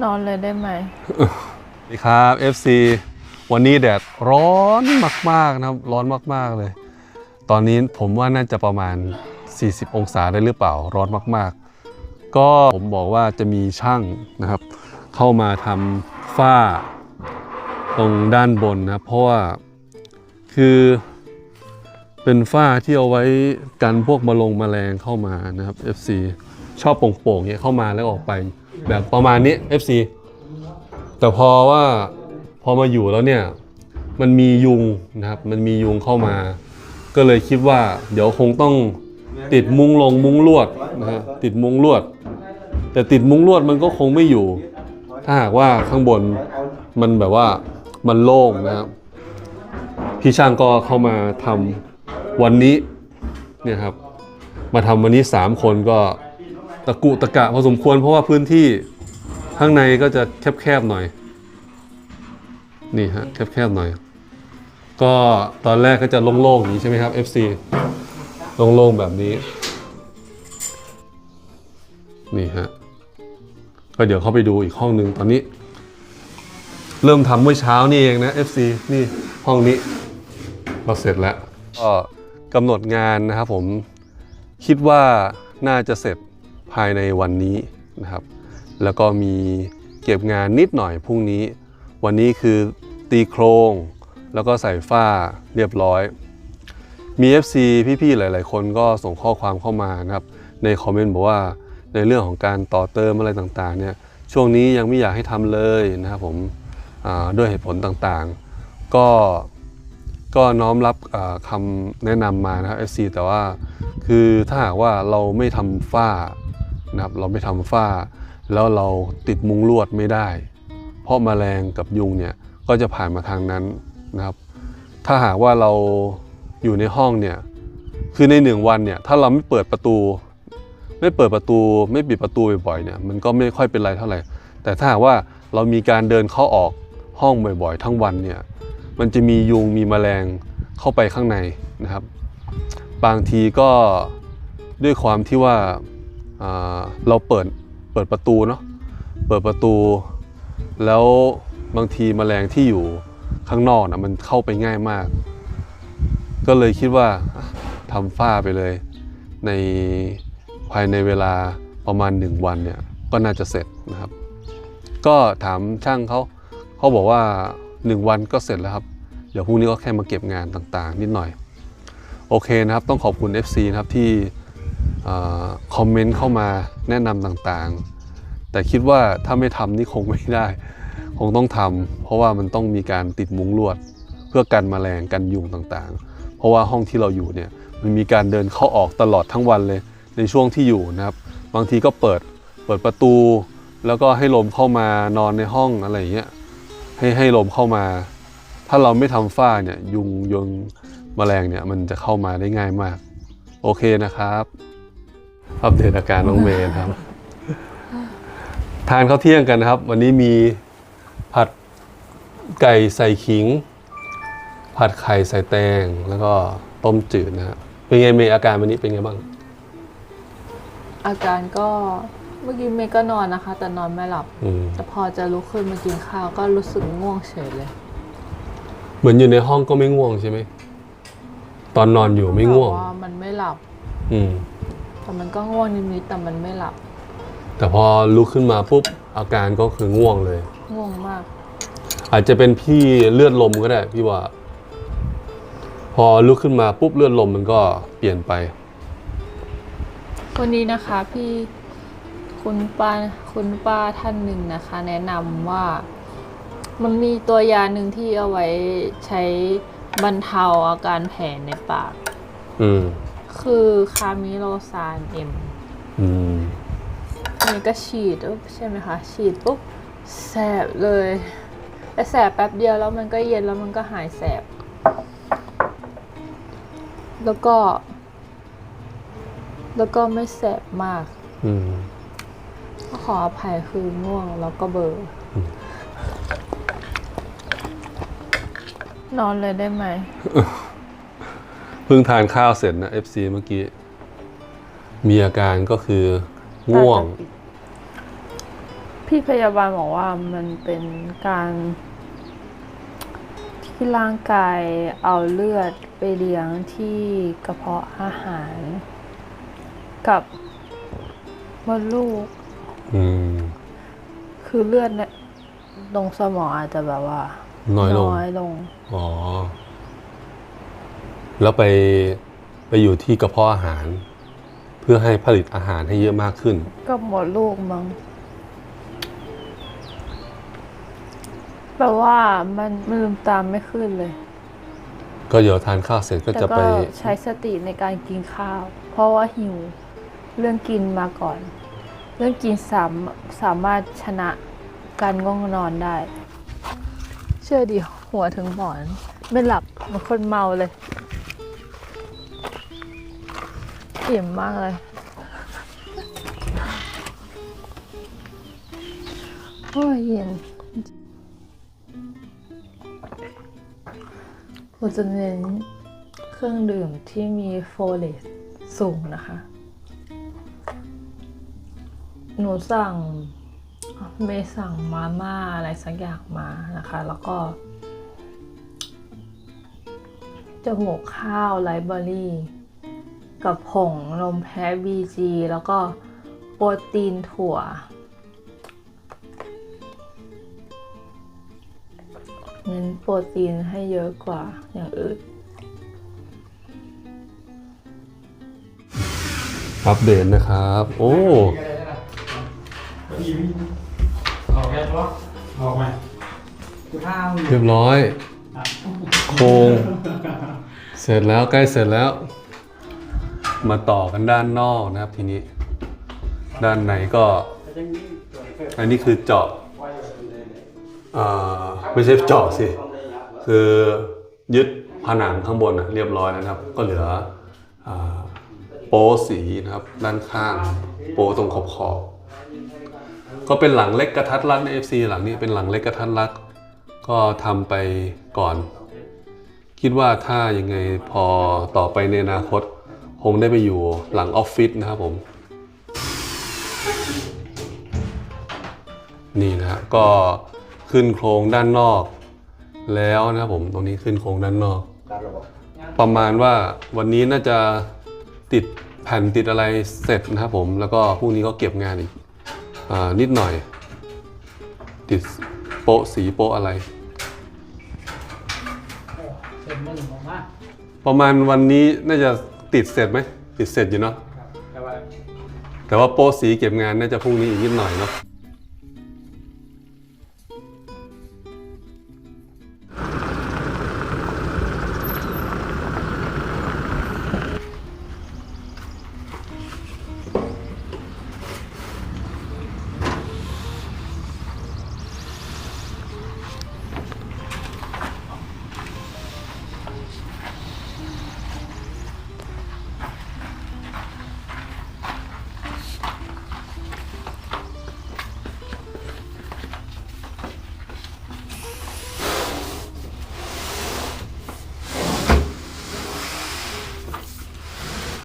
นอนเลยได้ไหมสวัสดีครับ FC วันนี้แดดร้อนมากๆนะครับ ร้อนมากๆเลย ตอนนี้ผมว่าน่าจะประมาณ 40 องศาได้หรือเปล่า ร้อนมากๆ ก็ผมบอกว่าจะมีช่างนะครับ เข้ามาทำฝ้าตรงด้านบนนะครับเพราะว่าคือเป็นฝ้าที่เอาไว้กันพวกมะลงมแมลงเข้ามานะครับ FC ชอบโป่งๆเนี่ยเข้ามาแล้วออกไป แบบประมาณนี้ FC แต่พอว่าพอมาอยู่แล้วเนี่ย มันมียุงนะครับ มันมียุงเข้ามา ก็เลยคิดว่า เดี๋ยวคงต้องติดมุ้งลงมุ้งลวดนะฮะติดมุ้งลวด แต่ติดมุ้งลวดมันก็คงไม่อยู่ ถ้าหากว่าข้างบนมันแบบว่ามันโล่งนะครับพี่ช่างก็เข้ามาทำวันนี้เนี่ยครับ มาทำวันนี้สามคนก็ ตะกุตะกะพอสมควรเพราะว่าพื้นที่ข้างในก็จะแคบๆหน่อย นี่ฮะแคบๆหน่อย ก็ตอนแรกก็จะโล่งๆอย่างนี้ใช่ไหมครับ FC โล่งๆแบบนี้ นี่ฮะก็เดี๋ยวเข้าไปดูอีกห้องหนึ่งตอนนี้ เริ่มทำเมื่อเช้านี่เองนะ FC นี่ห้องนี้เราเสร็จแล้วก็กำหนดงานนะครับผมคิดว่าน่าจะเสร็จ ภายในวันนี้นะครับ แล้วก็มีเก็บงานนิดหน่อยพรุ่งนี้ วันนี้คือตีโครงแล้วก็ใส่ฝ้าเรียบร้อย มี FC พี่ๆ หลาย ๆ คนก็ส่งข้อความเข้ามานะครับ ในคอมเมนต์บอกว่าในเรื่องของการต่อเติมอะไรต่างๆเนี่ยช่วงนี้ยังไม่อยากให้ทำเลยนะครับผมด้วยเหตุผลต่างๆ ก็ก็น้อมรับคำแนะนำมานะครับ FC แต่ว่าคือถ้าหากว่าเราไม่ทำฝ้า นะครับเราไม่ทำฝ้า แล้วเราติดมุงลวดไม่ได้ เพราะแมลงกับยุงเนี่ยก็จะผ่านมาทางนั้นนะครับ ถ้าหากว่าเราอยู่ในห้องเนี่ยคือในหนึ่งวันเนี่ยถ้าเราไม่เปิดประตู ไม่เปิดประตูไม่ปิดประตูบ่อยๆเนี่ยมันก็ไม่ค่อยเป็นไรเท่าไหร่ แต่ถ้าหากว่าเรามีการเดินเข้าออกห้องบ่อยๆ ทั้งวันเนี่ยมันจะมียุงมีแมลงเข้าไปข้างในนะครับ บางทีก็ด้วยความที่ว่า เราเปิดเปิดประตูเนาะเปิดประตู แล้วบางทีแมลงที่อยู่ข้างนอกนะมันเข้าไปง่ายมาก ก็เลยคิดว่าทำฝ้าไปเลย ในภายในเวลาประมาณ 1 วันเนี่ยก็น่าจะเสร็จนะครับ ก็ถามช่างเขาเขาบอกว่า 1 วันก็เสร็จแล้วครับ เดี๋ยวพรุ่งนี้ก็แค่มาเก็บงานต่างๆ นิดหน่อย โอเคนะครับ ต้องขอบคุณ FC นะครับที่ คอมเมนต์เข้ามาแนะนำต่างๆ แต่คิดว่าถ้าไม่ทำนี่คงไม่ได้ คงต้องทำเพราะว่ามันต้องมีการติดมุ้งลวด เพื่อกันแมลงกันยุงต่างๆ เพราะว่าห้องที่เราอยู่เนี่ยมันมีการเดินเข้าออกตลอดทั้งวันเลยในช่วงที่อยู่นะครับ บางทีก็เปิดเปิดประตู แล้วก็ให้ลมเข้ามานอนในห้องอะไรอย่างเงี้ยให้ให้ลมเข้ามา ถ้าเราไม่ทำฝ้าเนี่ยยุงยงแมลงเนี่ยมันจะเข้ามาได้ง่ายมาก โอเคนะครับ อัปเดตอาการน้องเมย์นะครับ ทานข้าวเที่ยงกันนะครับ วันนี้มีผัดไก่ใส่ขิง ผัดไข่ใส่แตง แล้วก็ต้มจืดนะฮะเป็นไงเมย์อาการวันนี้เป็นไงบ้าง อาการก็เมื่อกี้เมย์ก็นอนนะคะ แต่นอนไม่หลับ อืม แต่พอจะลุกขึ้นมากินข้าวก็รู้สึกง่วงเฉยเลยเหมือนอยู่ในห้องก็ไม่ง่วงใช่ไหมตอนนอนอยู่ไม่ง่วง แต่ว่ามันไม่หลับ อืม แต่มันก็ง่วงนิดๆแต่มันไม่หลับ แต่พอลุกขึ้นมาปุ๊บอาการก็คือง่วงเลย ง่วงมาก อาจจะเป็นพี่เลือดลมก็ได้พี่ว่า พอลุกขึ้นมาปุ๊บเลือดลมมันก็เปลี่ยนไปคนนี้นะคะพี่คุณป้าคุณป้าท่านหนึ่งนะคะ แนะนำว่ามันมีตัวยาหนึ่งที่เอาไว้ใช้บรรเทาอาการแผลในปาก อืม คือคามิโลซานเอ็มอืมนี่ก็ฉีดอุ๊บใช่ไหมคะ ฉีดปุ๊บแสบเลยแต่แสบแป๊บเดียวแล้วมันก็เย็นแล้วมันก็หายแสบ แล้วก็ แล้วก็ไม่แสบมาก อืมก็ขออภัยคือง่วงแล้วก็เบลออนอนเลยได้ไหมเพิ่งทานข้าวเสร็จนะ FC เมื่อกี้ มีอาการก็คือง่วงพพี่พยาบาลบอกว่ามันเป็นการ ที่ร่างกายเอาเลือดไปเลี้ยงที่กระเพาะอาหาร กับมดลูก อืม คือเลือดเนี่ยตรงสมองอาจจะแบบว่า น้อยลง น้อยลง อ๋อ แล้วไปไปอยู่ที่กระเพาะอาหาร เพื่อให้ผลิตอาหารให้เยอะมากขึ้นกับหมดลูกมั้งแปลว่ามันมันลืมตามไม่ขึ้นเลย ก็เดี๋ยวทานข้าวเสร็จก็แต่จะก็ไปใช้สติในการกินข้าว เพราะว่าหิว เรื่องกินมาก่อน เรื่องกินสามสามารถชนะการง่วงนอนได้ เชื่อดิหัวถึงหมอน ไม่หลับเหมันคนเมาเลย อิ่มมากเลย โอ้ยเย็นเราจะเน้นเครื่องดื่มที่มีโฟเลตสูงนะคะ หนูสั่งเมย์สั่งมาม่าอะไรสักอย่างมานะคะ แล้วก็จมูกข้าวไลฟ์เบอรี่ กับผงนมแพ้บีจีแล้วก็โปรตีนถั่ว เน้นโปรตีนให้เยอะกว่าอย่างอื่น อัปเดตนะครับ โอ้ ออกแล้วปะออกไหมกูท่ามึงเรียบร้อย โครง เสร็จแล้วใกล้เสร็จแล้ว มาต่อกันด้านนอกนะครับทีนี้ ด้านในก็ อันนี้คือเจาะอ่าไม่ใช่เจาะสิ คือยึดผนังข้างบนนะเรียบร้อยแล้วนะครับ ก็เหลืออโป๊สีนะครับ ด้านข้าง โป๊ตรงขอบขอบก็เป็นหลังเล็กกระทัดรัดใน FC หลังนี้เป็นหลังเล็กกระทัดรัดก็ทำไปก่อน คิดว่าถ้ายังไงพอต่อไปในอนาคต คงได้ไปอยู่หลังออฟฟิศนะครับผม นี่นะฮะก็ขึ้นโครงด้านนอก แล้วนะครับผมตรงนี้ขึ้นโครงด้านนอก ประมาณว่าวันนี้น่าจะติดแผ่นติดอะไรเสร็จนะครับผมแล้วก็พรุ่งนี้ก็เก็บงานอีกอานิดหน่อย ติดโป๊ะสีโป๊ะอะไรเสร็จมึงออกมาประมาณวันนี้น่าจะ ติดเสร็จไหมติดเสร็จอยู่เนาะครับแต่ว่าแต่ว่าโป๊ะสีเก็บงานน่าจะพรุ่งนี้อีกนิดหน่อยเนาะ